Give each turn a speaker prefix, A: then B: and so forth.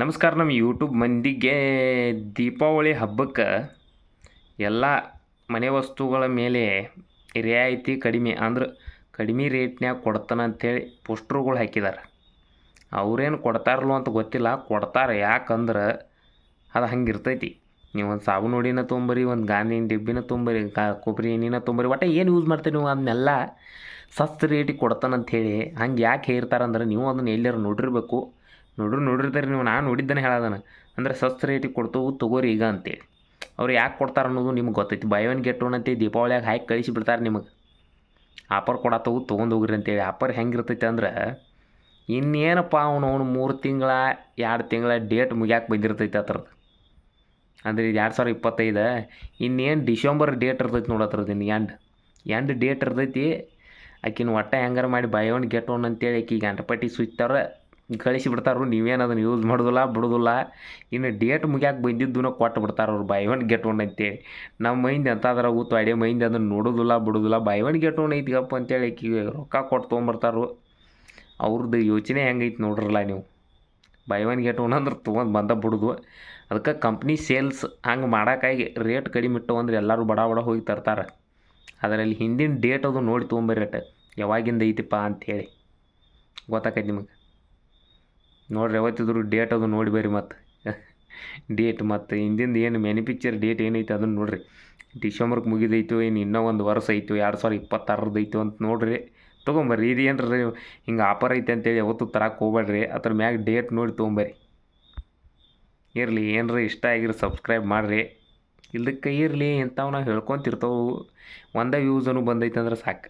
A: ನಮಸ್ಕಾರ, ನಮ್ಮ ಯೂಟ್ಯೂಬ್ ಮಂದಿಗೆ ದೀಪಾವಳಿ ಹಬ್ಬಕ್ಕೆ ಎಲ್ಲ ಮನೆ ವಸ್ತುಗಳ ಮೇಲೆ ರಿಯಾಯಿತಿ ಕಡಿಮೆ, ಅಂದ್ರೆ ಕಡಿಮೆ ರೇಟ್ನ್ಯಾಗ ಕೊಡ್ತಾನೆ ಅಂಥೇಳಿ ಪೋಸ್ಟ್ರುಗಳು ಹಾಕಿದ್ದಾರೆ ಅವ್ರೇನು ಕೊಡ್ತಾರಲ್ಲೋ ಅಂತ ಗೊತ್ತಿಲ್ಲ, ಕೊಡ್ತಾರೆ ಯಾಕಂದ್ರೆ ಅದು ಹಂಗೆ ಇರ್ತೈತಿ ನೀವು ಒಂದು ಸಾಬೂನು ನೋಡಿನ ತೊಂಬರಿ, ಒಂದು ಗಾಂಧಿನ ಡಿಬ್ಬಿನ ತೊಂಬರಿ, ಕಾ ಕೊಬ್ಬರಿ ಎಣ್ಣಿನ ತೊಂಬರಿ, ಒಟ್ಟು ಏನು ಯೂಸ್ ಮಾಡ್ತೀರಿ ನೀವು? ಅದನ್ನೆಲ್ಲ ಸಸ್ತ ರೇಟಿಗೆ ಕೊಡ್ತಾನಂಥೇಳಿ ಹಂಗೆ ಯಾಕೆ ಹೇಳ್ತಾರಂದ್ರೆ ನೀವು ಅದನ್ನ ಎಲ್ಲರೂ ನೋಡಿರ್ಬೇಕು. ನೋಡ್ರಿ, ನೋಡಿರ್ತಾರೆ ನೀವು, ನಾನು ನೋಡಿದ್ದಾನೆ ಹೇಳೋದನ ಅಂದ್ರೆ ಸಸ್ತ ರೇಟಿಗೆ ಕೊಡ್ತವು, ತಗೋರಿ ಈಗ ಅಂತೇಳಿ. ಅವ್ರು ಯಾಕೆ ಕೊಡ್ತಾರೆ ಅನ್ನೋದು ನಿಮ್ಗೆ ಗೊತ್ತೈತಿ. ಬೈ ಒನ್ ಗೆಟ್ ಒನ್ ಅಂತೇಳಿ ದೀಪಾವಳಿಯಾಗ ಹಾಕಿ ಕಳಿಸಿ ಬಿಡ್ತಾರೆ ನಿಮಗೆ. ಆಫರ್ ಕೊಡತ್ತವು, ತೊಗೊಂಡು ಹೋಗ್ರಿ ಅಂತೇಳಿ. ಆಫರ್ ಹೆಂಗಿರ್ತೈತೆ ಅಂದ್ರೆ, ಇನ್ನೇನಪ್ಪ ಅವನು ಅವನು ಮೂರು ತಿಂಗಳ, ಎರಡು ತಿಂಗಳ ಡೇಟ್ ಮುಗ್ಯಾಕೆ ಬಂದಿರ್ತೈತೆ ಅದ್ರದ್ದು ಅಂದರೆ ಇದು ಎರಡು ಸಾವಿರ ಇಪ್ಪತ್ತೈದು, ಇನ್ನೇನು ಡಿಸೆಂಬರ್ ಡೇಟ್ ಇರ್ತೈತಿ ನೋಡತ್ರದ್ದು ಇನ್ನು ಎಂಡ್ ಎಂಡ್ ಡೇಟ್ ಇರ್ತೈತಿ, ಆಕಿನ ಒಟ್ಟ ಹೆಂಗಾರ ಮಾಡಿ ಬೈ ಒನ್ ಗೆಟ್ ಒನ್ ಅಂತೇಳಿ ಆಕಿಗೆ ಗಂಟಪಟ್ಟಿ ಸುಚ್ತಾರ ಕಳಿಸಿ ಬಿಡ್ತಾರು ನೀವೇನು ಅದನ್ನು ಯೂಸ್ ಮಾಡೋದಿಲ್ಲ, ಬಿಡೋದಿಲ್ಲ. ಇನ್ನು ಡೇಟ್ ಮುಗ್ಯಾಕೆ ಬಂದಿದ್ದು ಕೊಟ್ಟು ಬಿಡ್ತಾರೆ ಅವ್ರು. ಬೈ ಒನ್ ಗೆಟ್ ಒನ್ ಅಂತೇಳಿ ನಮ್ಮ ಮೈಂದ್ ಎಂತಾದ್ರೆ ಊತು ಅಡೆ ಮೈಂದ್ ಅದನ್ನು ನೋಡೋದಿಲ್ಲ, ಬಿಡೋದಿಲ್ಲ. ಬೈ ಒನ್ ಗೆಟ್ ಒನ್ ಐತಿಗಪ್ಪ ಅಂತೇಳಿ ಆಕಿಗೆ ರೊಕ್ಕ ಕೊಟ್ಟು ತೊಗೊಂಬರ್ತಾರು ಅವ್ರದ್ದು ಯೋಚನೆ ಹೆಂಗೈತಿ ನೋಡ್ರಲ್ಲ ನೀವು. ಬೈ ಒನ್ ಗೆಟ್ ಒನ್ ಅಂದ್ರೆ ತೊಗೊಂಡು ಬಂದ ಬಿಡೋದು. ಅದಕ್ಕೆ ಕಂಪ್ನಿ ಸೇಲ್ಸ್ ಹಂಗೆ ಮಾಡೋಕ್ಕಾಗಿ ರೇಟ್ ಕಡಿಮೆ ಇಟ್ಟು ಅಂದ್ರೆ ಎಲ್ಲರೂ ಬಡ ಬಡ ಹೋಗಿ ತರ್ತಾರೆ. ಅದರಲ್ಲಿ ಹಿಂದಿನ ಡೇಟ್ ಅದು ನೋಡಿ ತೊಗೊಂಬರ್ರಿ ಅಟ್. ಯಾವಾಗಿಂದ ಐತಿಪ್ಪ ಅಂಥೇಳಿ ಗೊತ್ತಾಕೈತಿ ನಿಮಗೆ? ನೋಡ್ರಿ, ಯಾವತ್ತಿದ್ರು ಡೇಟ್ ಅದು ನೋಡಿ ಬರ್ರಿ ಮತ್ತು ಡೇಟ್ ಮತ್ತು ಹಿಂದಿಂದ ಏನು ಮ್ಯಾನುಫ್ಯಾಕ್ಚರ್ ಡೇಟ್ ಏನೈತೆ ಅದನ್ನು ನೋಡಿರಿ. ಡಿಸೆಂಬರ್ಗೆ ಮುಗಿದೈತು ಏನು, ಇನ್ನೂ ಒಂದು ವರ್ಷ ಐತು, ಎರಡು ಸಾವಿರ ಇಪ್ಪತ್ತಾರದ್ದು ಐತು ಅಂತ ನೋಡಿರಿ. ತೊಗೊಂಬರ್ರಿ, ಇದು ಏನ್ರಿ ಹಿಂಗೆ ಆಫರ್ ಐತೆ ಅಂತೇಳಿ ಯಾವತ್ತೂ ತರಕ್ಕೆ ಹೋಗ್ಬೇಡ್ರಿ ಅದ್ರ ಮ್ಯಾಗ ಡೇಟ್ ನೋಡಿ ತೊಗೊಂಬರ್ರಿ. ಇರಲಿ, ಏನರ ಇಷ್ಟ ಆಗಿರಿ ಸಬ್ಸ್ಕ್ರೈಬ್ ಮಾಡಿರಿ. ಇಲ್ಲದಕ್ಕೆ ಇರಲಿ ಇಂಥವು ನಾವು ಹೇಳ್ಕೊತಿರ್ತವೆ. ಒಂದೇ ವ್ಯೂಸನು ಬಂದೈತೆ ಅಂದ್ರೆ ಸಾಕು.